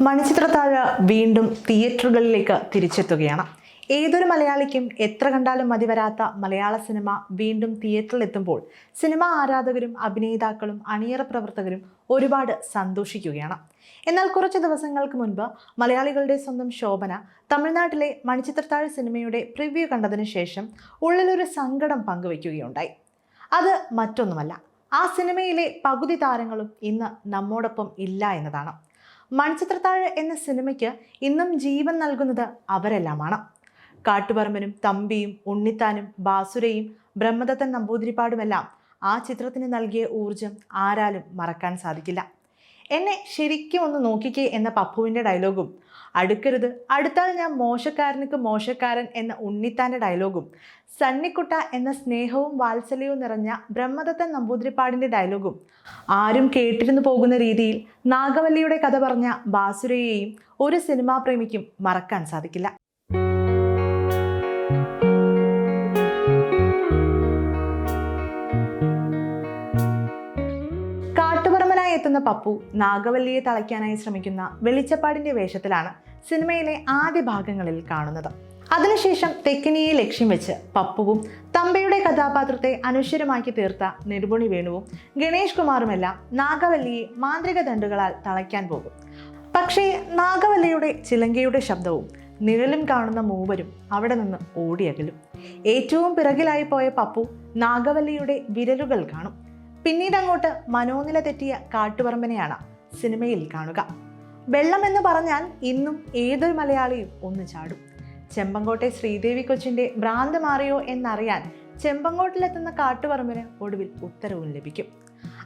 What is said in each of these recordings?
മണിച്ചിത്രത്താഴ് വീണ്ടും തിയേറ്ററുകളിലേക്ക് തിരിച്ചെത്തുകയാണ്. ഏതൊരു മലയാളിക്കും എത്ര കണ്ടാലും മതി വരാത്ത മലയാള സിനിമ വീണ്ടും തിയേറ്ററിലെത്തുമ്പോൾ സിനിമാ ആരാധകരും അഭിനേതാക്കളും അണിയറ പ്രവർത്തകരും ഒരുപാട് സന്തോഷിക്കുകയാണ്. എന്നാൽ കുറച്ച് ദിവസങ്ങൾക്ക് മുൻപ് മലയാളികളുടെ സ്വന്തം ശോഭന തമിഴ്നാട്ടിലെ മണിച്ചിത്രത്താഴ് സിനിമയുടെ പ്രിവ്യൂ കണ്ടതിന് ശേഷം ഉള്ളിലൊരു സങ്കടം പങ്കുവയ്ക്കുകയുണ്ടായി. അത് മറ്റൊന്നുമല്ല. ആ സിനിമയിലെ പകുതി താരങ്ങളും ഇന്ന് നമ്മോടൊപ്പം ഇല്ല എന്നതാണ്. മൺചിത്രത്താഴ് എന്ന സിനിമയ്ക്ക് ഇന്നും ജീവൻ നൽകുന്നത് അവരെല്ലാമാണ്. കാട്ടുപറമ്പനും തമ്പിയും ഉണ്ണിത്താനും ബാസുരയും ബ്രഹ്മദത്തൻ നമ്പൂതിരിപ്പാടുമെല്ലാം ആ ചിത്രത്തിന് നൽകിയ ഊർജം ആരാലും മറക്കാൻ സാധിക്കില്ല. എന്നെ ശരിക്കും ഒന്ന് നോക്കിക്കേ എന്ന പപ്പുവിന്റെ ഡയലോഗും അടുക്കരുത്. അടുത്താൽ ഞാൻ മോശക്കാരനുക്ക് മോശക്കാരൻ എന്ന ഉണ്ണിത്താന്റെ ഡയലോഗും സണ്ണിക്കുട്ട എന്ന സ്നേഹവും വാത്സല്യവും നിറഞ്ഞ ബ്രഹ്മദത്തൻ നമ്പൂതിരിപ്പാടിന്റെ ഡയലോഗും ആരും കേട്ടിരുന്നു പോകുന്ന രീതിയിൽ നാഗവല്ലിയുടെ കഥ പറഞ്ഞ ബാസുരയെയും ഒരു സിനിമാ പ്രേമിക്കും മറക്കാൻ സാധിക്കില്ല. എത്തുന്ന പപ്പു നാഗവല്ലിയെ തളയ്ക്കാനായി ശ്രമിക്കുന്ന വെളിച്ചപ്പാടിന്റെ വേഷത്തിലാണ് സിനിമയിലെ ആദ്യ ഭാഗങ്ങളിൽ കാണുന്നത്. അതിനുശേഷം തെക്കിനിയെ ലക്ഷ്യം വെച്ച് പപ്പുവും തമ്പയുടെ കഥാപാത്രത്തെ അനശ്വരമാക്കി തീർത്ത നെടുപുണി വേണുവും ഗണേഷ് കുമാറുമെല്ലാം നാഗവല്ലിയെ മാന്ത്രിക ദണ്ടുകളാൽ തളയ്ക്കാൻ പോകും. പക്ഷേ നാഗവല്ലിയുടെ ചിലങ്കയുടെ ശബ്ദവും നിഴലും കാണുന്ന മൂവരും അവിടെ നിന്ന് ഓടിയകലും. ഏറ്റവും പിറകിലായി പോയ പപ്പു നാഗവല്ലിയുടെ വിരലുകൾ കാണും. പിന്നീട് അങ്ങോട്ട് മനോനില തെറ്റിയ കാട്ടുപറമ്പനെയാണ് സിനിമയിൽ കാണുക. വെള്ളം എന്ന് പറഞ്ഞാൽ ഇന്നും ഏതൊരു മലയാളിയും ഒന്ന് ചാടും. ചെമ്പങ്കോട്ടെ ശ്രീദേവി കൊച്ചിന്റെ ഭ്രാന്ത് മാറിയോ എന്നറിയാൻ ചെമ്പങ്കോട്ടിലെത്തുന്ന കാട്ടുപറമ്പിന് ഒടുവിൽ ഉത്തരവും ലഭിക്കും.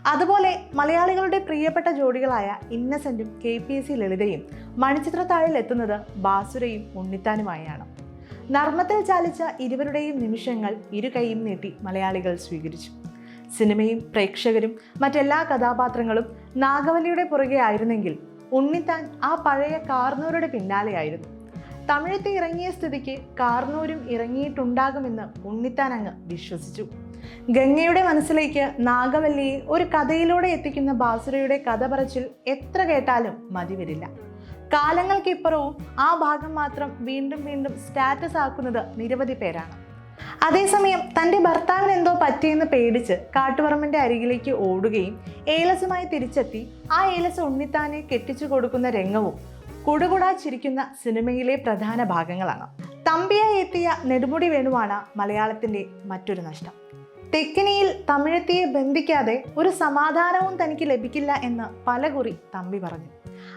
അതുപോലെ മലയാളികളുടെ പ്രിയപ്പെട്ട ജോഡികളായ ഇന്നസെന്റും കെ പി എസ് സി ലളിതയും മണിച്ചിത്രത്താഴിലെത്തുന്നത് ബാസുരയും ഉണ്ണിത്താനുമായാണ്. നർമ്മത്തിൽ ചാലിച്ച ഇരുവരുടെയും നിമിഷങ്ങൾ ഇരു കൈയും നീട്ടി മലയാളികൾ സ്വീകരിച്ചു. സിനിമയും പ്രേക്ഷകരും മറ്റെല്ലാ കഥാപാത്രങ്ങളും നാഗവല്ലിയുടെ പുറകെ ആയിരുന്നെങ്കിൽ ഉണ്ണിത്താൻ ആ പഴയ കാർന്നൂരുടെ പിന്നാലെയായിരുന്നു. തമിഴത്തെ ഇറങ്ങിയ സ്ഥിതിക്ക് കാർന്നൂരും ഇറങ്ങിയിട്ടുണ്ടാകുമെന്ന് ഉണ്ണിത്താൻ അങ്ങ് വിശ്വസിച്ചു. ഗംഗയുടെ മനസ്സിലേക്ക് നാഗവല്ലിയെ ഒരു കഥയിലൂടെ എത്തിക്കുന്ന ബാസുരയുടെ കഥ പറച്ചിൽ എത്ര കേട്ടാലും മതി വരില്ല. കാലങ്ങൾക്കിപ്പുറവും ആ ഭാഗം മാത്രം വീണ്ടും വീണ്ടും സ്റ്റാറ്റസ് ആക്കുന്നത് നിരവധി പേരാണ്. അതേസമയം തന്റെ ഭർത്താവിന് എന്തോ പറ്റിയെന്ന് പേടിച്ച് കാട്ടുപറമ്പിന്റെ അരികിലേക്ക് ഓടുകയും ഏലസുമായി തിരിച്ചെത്തി ആ ഏലസ് ഉണ്ണിത്താനെ കെട്ടിച്ചു കൊടുക്കുന്ന രംഗവും കുടുകുടാ ചിരിക്കുന്ന സിനിമയിലെ പ്രധാന ഭാഗങ്ങളാണ്. തമ്പിയായി എത്തിയ നെടുമുടി വേണുവാണ് മലയാളത്തിന്റെ മറ്റൊരു നഷ്ടം. തെക്കിനിയിൽ തമിഴത്തിയെ ബന്ധിക്കാതെ ഒരു സമാധാനവും തനിക്ക് ലഭിക്കില്ല എന്ന് പലകുറി തമ്പി പറഞ്ഞു.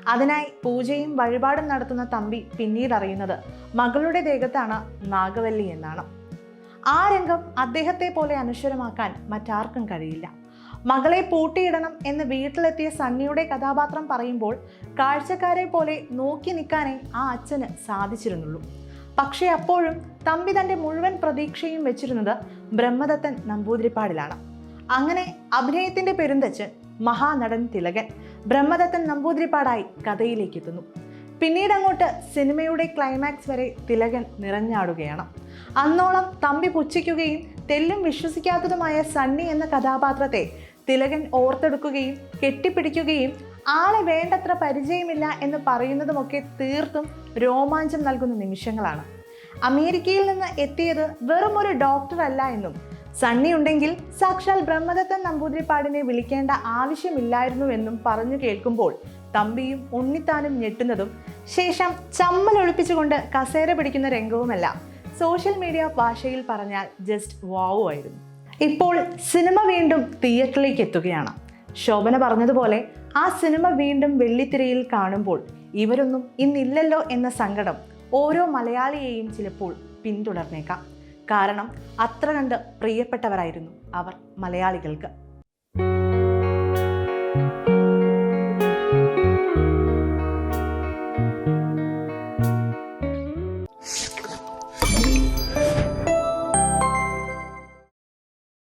അതിനായി പൂജയും വഴിപാടും നടത്തുന്ന തമ്പി പിന്നീട് അറിയുന്നത് മകളുടെ ദേഹത്താണ് നാഗവല്ലി എന്നാണ്. ആ രംഗം അദ്ദേഹത്തെ പോലെ അനശ്വരമാക്കാൻ മറ്റാർക്കും കഴിയില്ല. മകളെ പൂട്ടിയിടണം എന്ന് വീട്ടിലെത്തിയ സണ്ണിയുടെ കഥാപാത്രം പറയുമ്പോൾ കാഴ്ചക്കാരെ പോലെ നോക്കി നിൽക്കാനേ ആ അച്ഛന് സാധിച്ചിരുന്നുള്ളൂ. പക്ഷേ അപ്പോഴും തമ്പി തന്റെ മുഴുവൻ പ്രതീക്ഷയും വെച്ചിരുന്നത് ബ്രഹ്മദത്തൻ നമ്പൂതിരിപ്പാടിലാണ്. അങ്ങനെ അഭിനയത്തിന്റെ പെരുന്തച്ഛൻ മഹാനടൻ തിലകൻ ബ്രഹ്മദത്തൻ നമ്പൂതിരിപ്പാടായി കഥയിലേക്ക് എത്തുന്നു പിന്നീട് അങ്ങോട്ട് സിനിമയുടെ ക്ലൈമാക്സ് വരെ തിലകൻ നിറഞ്ഞാടുകയാണ്. അന്നോളം തമ്പി പുച്ഛിക്കുകയും തെല്ലും വിശ്വസിക്കാത്തതുമായ സണ്ണി എന്ന കഥാപാത്രത്തെ തിലകൻ ഓർത്തെടുക്കുകയും കെട്ടിപ്പിടിക്കുകയും ആളെ വേണ്ടത്ര പരിചയമില്ല എന്ന് പറയുന്നതുമൊക്കെ തീർത്തും രോമാഞ്ചം നൽകുന്ന നിമിഷങ്ങളാണ്. അമേരിക്കയിൽ നിന്ന് എത്തിയത് വെറും ഒരു ഡോക്ടർ അല്ല എന്നും സണ്ണി ഉണ്ടെങ്കിൽ സാക്ഷാൽ ബ്രഹ്മദത്തൻ നമ്പൂതിരിപ്പാടിനെ വിളിക്കേണ്ട ആവശ്യമില്ലായിരുന്നു എന്നും പറഞ്ഞു കേൾക്കുമ്പോൾ തമ്പിയും ഉണ്ണിത്താനും ഞെട്ടുന്നതും ശേഷം ചമ്മൽ ഒളിപ്പിച്ചുകൊണ്ട് കസേര പിടിക്കുന്ന രംഗവുമെല്ലാം. സോഷ്യൽ മീഡിയ ഭാഷയിൽ പറഞ്ഞാൽ ജസ്റ്റ് വാവു ആയിരുന്നു. ഇപ്പോൾ സിനിമ വീണ്ടും തിയേറ്ററിലേക്ക് എത്തുകയാണ്. ശോഭന പറഞ്ഞതുപോലെ ആ സിനിമ വീണ്ടും വെള്ളിത്തിരയിൽ കാണുമ്പോൾ ഇവരൊന്നും ഇന്നില്ലല്ലോ എന്ന സങ്കടം ഓരോ മലയാളിയെയും ചിലപ്പോൾ പിന്തുടർന്നേക്കാം. കാരണം അത്ര കണ്ട് പ്രിയപ്പെട്ടവരായിരുന്നു അവർ മലയാളികൾക്ക്.